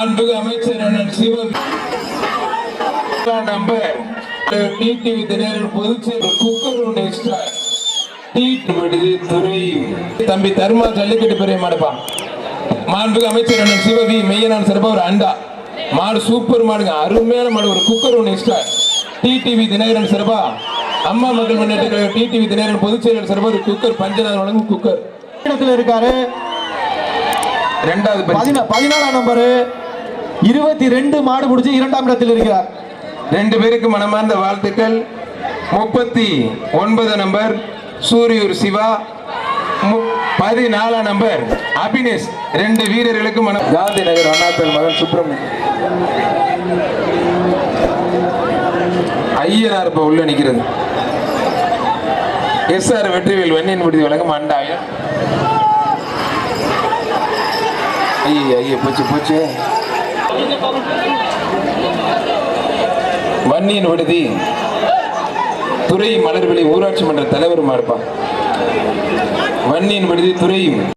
அன்புக்கு அமைச்சர் Sivan. Number TTV Dinakaran பொதுச் செயலர் குக்கர் எக்ஸ்ட்ரா டீட் விடுதி துறை. தம்பி தர்மா ஜல்லிக்கட்டு பெரிய மாடுப்பா. மாண்புக்கு அமைச்சர் அண்ணன் சிவவி மெய்யனான் சிறப்பா ஒரு அண்டா. மாடு சூப்பர் மாடுங்க அருமையான மாடு ஒரு குக்கர் ஒன்று எக்ஸ்ட்ரா டிடிவி தினகரன் சிறப்பா. அம்மா மக்கள் முன்னேற்ற கழக டிடிவி தினகரன் பொதுச் செயலர் சிறப்பா ஒரு குக்கர் பஞ்சநாதன் வழங்கும் குக்கர். இடத்துல இருக்காரு. ரெண்டாவது பரிசு. பதினா- பதினாலாம் நம்பரு இருபத்தி ரெண்டு மாடு பிடிச்சி இரண்டாம் இடத்தில் இருக்கிறார். ரெண்டு பேருக்கு மனமார்ந்த வாழ்த்துக்கள். முப்பத்தி ஒன்பது நம்பர் சூரியூர் சிவா. மு- பதினாலாம் நம்பர் அபினேஷ். ரெண்டு வீரர்களுக்கு மன காந்தி நகர் அண்ணாத்தல் மகன் சுப்பிரமணியன். ஐயனார் இப்ப உள்ள நிக்கிறது. எஸ் ஆர் வெற்றிவேல் வெண்ணின் விடுதி வழங்கும் அண்டாயம். ஐய ஐய போச்சு போச்சு. வன்னியின் விடுதி. துறை மலர்விழி ஊராட்சி மன்ற தலைவருமா இருப்பான். வன்னியின் விடுதி துறை.